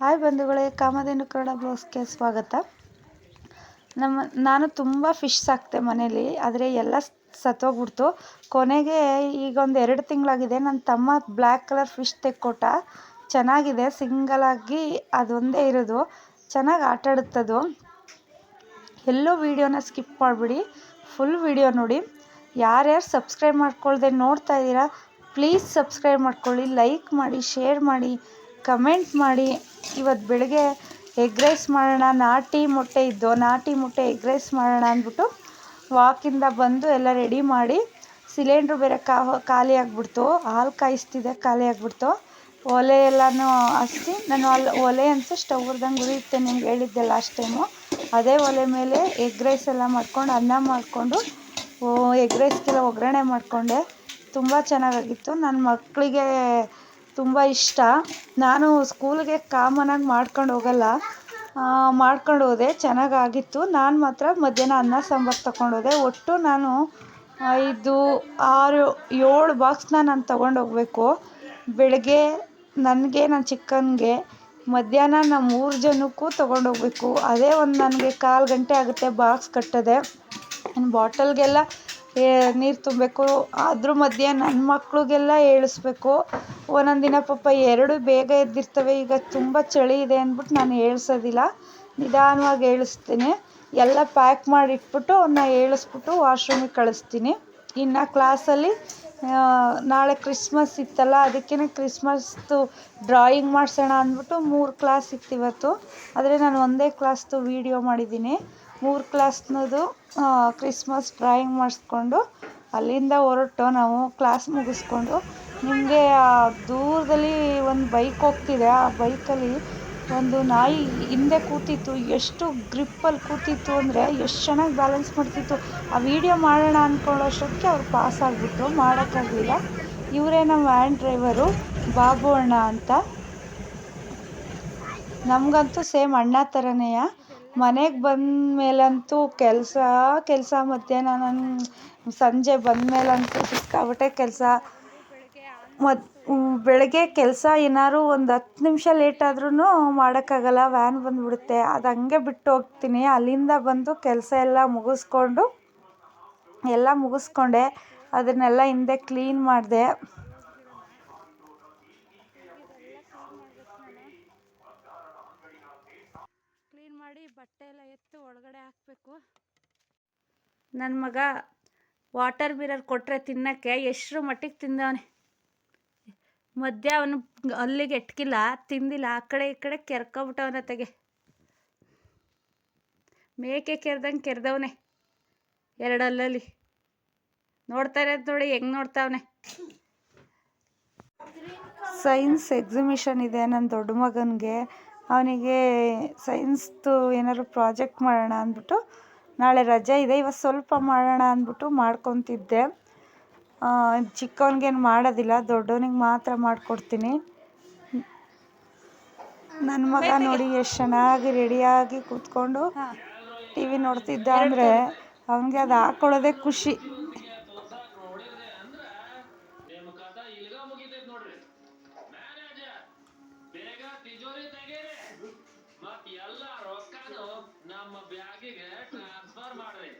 Hi ಬಂಧುಗಳೇ ಕಾಮಧೇನು ಕನ್ನಡ ಬ್ಲಾಗ್ಸ್ಗೆ ಸ್ವಾಗತ. ನಮ್ಮ, ನಾನು ತುಂಬ ಫಿಶ್ ಸಾಕ್ತೆ ಮನೇಲಿ, ಆದರೆ ಎಲ್ಲ ಸತ್ತೋಗ್ಬಿಡ್ತು ಕೊನೆಗೆ ಈಗ ಒಂದು ಎರಡು ತಿಂಗಳಾಗಿದೆ ನನ್ನ ತಮ್ಮ ಬ್ಲ್ಯಾಕ್ ಕಲರ್ ಫಿಶ್ ತೆಕ್ಕೊಟ್ಟ. ಚೆನ್ನಾಗಿದೆ ಸಿಂಗಲಾಗಿ ಅದೊಂದೇ ಇರೋದು. ಚೆನ್ನಾಗಿ ಆಟ ಆಡುತ್ತದು. ಎಲ್ಲೂ ವೀಡಿಯೋನ ಸ್ಕಿಪ್ ಮಾಡಿಬಿಡಿ ಫುಲ್ ವೀಡಿಯೋ ನೋಡಿ. ಯಾರ್ಯಾರು ಸಬ್ಸ್ಕ್ರೈಬ್ ಮಾಡ್ಕೊಳ್ದೆ ನೋಡ್ತಾ ಇದ್ದೀರಾ ಪ್ಲೀಸ್ ಸಬ್ಸ್ಕ್ರೈಬ್ ಮಾಡ್ಕೊಳ್ಳಿ ಲೈಕ್ ಮಾಡಿ ಶೇರ್ ಮಾಡಿ ಕಮೆಂಟ್ ಮಾಡಿ. ಇವತ್ತು ಬೆಳಗ್ಗೆ ಎಗ್ ರೈಸ್ ಮಾಡೋಣ, ನಾಟಿ ಮೊಟ್ಟೆ ಇದ್ದು, ನಾಟಿ ಮೊಟ್ಟೆ ಎಗ್ ರೈಸ್ ಮಾಡೋಣ ಅಂದ್ಬಿಟ್ಟು ವಾಕಿಂದ ಬಂದು ಎಲ್ಲ ರೆಡಿ ಮಾಡಿ ಸಿಲಿಂಡ್ರು ಬೇರೆ ಖಾಲಿ ಆಗಿಬಿಡ್ತು. ಹಾಲು ಕಾಯಿಸ್ತಿದ್ದೆ ಖಾಲಿ ಆಗಿಬಿಡ್ತು. ಒಲೆ ಎಲ್ಲನೂ ಹಚ್ಚಿ ನಾನು ಅಲ್ಲಿ ಒಲೆ ಅಂತೂ ಸ್ಟವ್ ಉರ್ದಂಗೆ ಉರಿಯುತ್ತೆ, ನಿಮ್ಗೆ ಹೇಳಿದ್ದೆ ಲಾಸ್ಟ್ ಟೈಮು ಅದೇ ಒಲೆ ಮೇಲೆ ಎಗ್ ರೈಸ್ ಎಲ್ಲ ಮಾಡ್ಕೊಂಡು, ಅನ್ನ ಮಾಡಿಕೊಂಡು ಎಗ್ ರೈಸ್ಗೆಲ್ಲ ಒಗ್ಗರಣೆ ಮಾಡಿಕೊಂಡೆ. ತುಂಬ ಚೆನ್ನಾಗಾಗಿತ್ತು. ನನ್ನ ಮಕ್ಕಳಿಗೆ ತುಂಬ ಇಷ್ಟ. ನಾನು ಸ್ಕೂಲ್ಗೆ ಕಾಮನಾಗಿ ಮಾಡ್ಕೊಂಡು ಹೋಗಲ್ಲ. ಮಾಡ್ಕೊಂಡು ಹೋದೆ, ಚೆನ್ನಾಗಾಗಿತ್ತು. ನಾನು ಮಾತ್ರ ಮಧ್ಯಾಹ್ನ ಅನ್ನ ಸಾಂಬಾರು ತಗೊಂಡು ಹೋದೆ. ಒಟ್ಟು ನಾನು ಐದು ಆರು, ಏಳು ಬಾಕ್ಸ್ನ ನಾನು ತೊಗೊಂಡು ಹೋಗಬೇಕು. ಬೆಳಗ್ಗೆ ನನಗೆ ನನ್ನ ಚಿಕ್ಕನಿಗೆ ಮಧ್ಯಾಹ್ನ ನಮ್ಮ ಮೂರು ಜನಕ್ಕೂ ತಗೊಂಡು ಹೋಗಬೇಕು. ಅದೇ ಒಂದು ನನಗೆ ಕಾಲು ಗಂಟೆ ಆಗುತ್ತೆ ಬಾಕ್ಸ್ ಕಟ್ಟೋದೆ. ಇನ್ನು ಬಾಟಲ್ಗೆಲ್ಲ ನೀರು ತುಂಬಬೇಕು. ಅದ್ರ ಮಧ್ಯೆ ನನ್ನ ಮಕ್ಕಳಿಗೆಲ್ಲ ಏಳಿಸ್ಬೇಕು ಒಂದೊಂದು ದಿನ ಪಾಪ ಎರಡು ಬೇಗ ಎದ್ದಿರ್ತವೆ. ಈಗ ತುಂಬ ಚಳಿ ಇದೆ ಅಂದ್ಬಿಟ್ಟು ನಾನು ಏಳ್ಸೋದಿಲ್ಲ ನಿಧಾನವಾಗಿ ಏಳಿಸ್ತೀನಿ ಎಲ್ಲ ಪ್ಯಾಕ್ ಮಾಡಿಟ್ಬಿಟ್ಟು ಅವನ್ನ ಏಳಿಸ್ಬಿಟ್ಟು ವಾಶ್ರೂಮಿಗೆ ಕಳಿಸ್ತೀನಿ. ಇನ್ನು ಕ್ಲಾಸಲ್ಲಿ ನಾಳೆ ಕ್ರಿಸ್ಮಸ್ ಇತ್ತಲ್ಲ ಅದಕ್ಕೇ ಕ್ರಿಸ್ಮಸ್ದು ಡ್ರಾಯಿಂಗ್ ಮಾಡಿಸೋಣ ಅಂದ್ಬಿಟ್ಟು ಮೂರು ಕ್ಲಾಸ್ ಇತ್ತು ಇವತ್ತು. ಆದರೆ ನಾನು ಒಂದೇ ಕ್ಲಾಸ್ದು ವೀಡಿಯೋ ಮಾಡಿದ್ದೀನಿ. ಮೂರು ಕ್ಲಾಸ್ನದು ಕ್ರಿಸ್ಮಸ್ ಡ್ರಾಯಿಂಗ್ ಮಾಡಿಸ್ಕೊಂಡು ಅಲ್ಲಿಂದ ಹೊರಟು ನಾವು ಕ್ಲಾಸ್ ಮುಗಿಸ್ಕೊಂಡು ನಿಮಗೆ ದೂರದಲ್ಲಿ ಒಂದು ಬೈಕ್ ಹೋಗ್ತಿದೆ. ಆ ಬೈಕಲ್ಲಿ ಒಂದು ನಾಯಿ ಹಿಂದೆ ಕೂತಿತ್ತು. ಎಷ್ಟು ಗ್ರಿಪ್ಪಲ್ಲಿ ಕೂತಿತ್ತು ಅಂದರೆ ಎಷ್ಟು ಚೆನ್ನಾಗಿ ಬ್ಯಾಲೆನ್ಸ್ ಮಾಡ್ತಿತ್ತು. ಆ ವಿಡಿಯೋ ಮಾಡೋಣ ಅಂದ್ಕೊಳ್ಳೋಷ್ಟಕ್ಕೆ ಅವ್ರು ಪಾಸ್ ಆಗಿಬಿಟ್ರು. ಮಾಡೋಕ್ಕಾಗಲಿಲ್ಲ. ಇವರೇ ನಮ್ಮ ವ್ಯಾನ್ ಡ್ರೈವರು ಬಾಬು ಅಣ್ಣ ಅಂತ. ನಮಗಂತೂ ಸೇಮ್ ಅಣ್ಣ ಥರನೇ ಮನೆಗೆ ಬಂದ ಮೇಲಂತೂ ಕೆಲಸ ಕೆಲಸ ಮಧ್ಯಾಹ್ನ ನಾನು ಸಂಜೆ ಬಂದ ಮೇಲಂತೂ ಸಿಕ್ಕಾಪಟ್ಟೆ ಕೆಲಸ. ಮತ್ತು ಬೆಳಗ್ಗೆ ಕೆಲಸ ಏನಾದ್ರು ಒಂದು ಹತ್ತು ನಿಮಿಷ ಲೇಟ್ ಆದ್ರೂ ಮಾಡೋಕ್ಕಾಗಲ್ಲ ವ್ಯಾನ್ ಬಂದುಬಿಡುತ್ತೆ. ಅದು ಹಂಗೆ ಬಿಟ್ಟು ಹೋಗ್ತೀನಿ. ಅಲ್ಲಿಂದ ಬಂದು ಕೆಲಸ ಎಲ್ಲ ಮುಗಿಸ್ಕೊಂಡು, ಎಲ್ಲ ಮುಗಿಸ್ಕೊಂಡೆ. ಅದನ್ನೆಲ್ಲ ಹಿಂದೆ ಕ್ಲೀನ್ ಮಾಡಿದೆ. ಮಾಡಿ ಬಟ್ಟೆ ಎಲ್ಲ ಎತ್ತು ಒಳಗಡೆ ಹಾಕಬೇಕು. ನನ್ನ ಮಗ ವಾಟರ್ ಮಿರರ್ ಕೊಟ್ಟರೆ ತಿನ್ನೋಕ್ಕೆ ಎಷ್ಟರ ಮಟ್ಟಿಗೆ ತಿಂದವನೆ. ಮಧ್ಯ ಅವನು ಅಲ್ಲಿಗೆ ಎಟ್ಕಿಲ್ಲ ತಿಂದಿಲ್ಲ ಆ ಕಡೆ ಈ ಕಡೆ ಕೆರ್ಕೊಬಿಟ್ಟವನ ತೆಗೆ ಮೇಕೆ ಕೆರೆದಂಗೆ ಕೆರೆದವನೆ ಎರಡಲ್ಲಲ್ಲಿ ನೋಡ್ತಾ ಇರೋದು ನೋಡಿ ಹೆಂಗೆ ನೋಡ್ತಾವನೆ. ಸೈನ್ಸ್ ಎಕ್ಸಿಬಿಷನ್ ಇದೆ ನನ್ನ ದೊಡ್ಡ ಮಗನಿಗೆ. ಅವನಿಗೆ ಸೈನ್ಸ್ದು ಏನಾದ್ರು ಪ್ರಾಜೆಕ್ಟ್ ಮಾಡೋಣ ಅಂದ್ಬಿಟ್ಟು ನಾಳೆ ರಜೆ ಇದೆ ಇವತ್ತು ಸ್ವಲ್ಪ ಮಾಡೋಣ ಅಂದ್ಬಿಟ್ಟು ಮಾಡ್ಕೊತಿದ್ದೆ. ಚಿಕ್ಕವನಿಗೇನು ಮಾಡೋದಿಲ್ಲ ದೊಡ್ಡವನಿಗೆ ಮಾತ್ರ ಮಾಡಿಕೊಡ್ತೀನಿ. ನನ್ನ ಮಗ ನೋಡಿ ಎಷ್ಟು ಚೆನ್ನಾಗಿ ರೆಡಿಯಾಗಿ ಕೂತ್ಕೊಂಡು ಟಿ ವಿ ನೋಡ್ತಿದ್ದ ಅಂದರೆ ಅವನಿಗೆ ಅದು ಹಾಕ್ಕೊಳ್ಳೋದೇ ಖುಷಿ. ಬೇಗ ತಿಜೋರಿ ತೆಗೀರಿ. ಮತ್ ಎಲ್ಲ ರೊಕ್ಕನು ನಮ್ಮ ಬ್ಯಾಗಿಗೆ ಟ್ರಾನ್ಸ್ಫರ್ ಮಾಡ್ರಿ.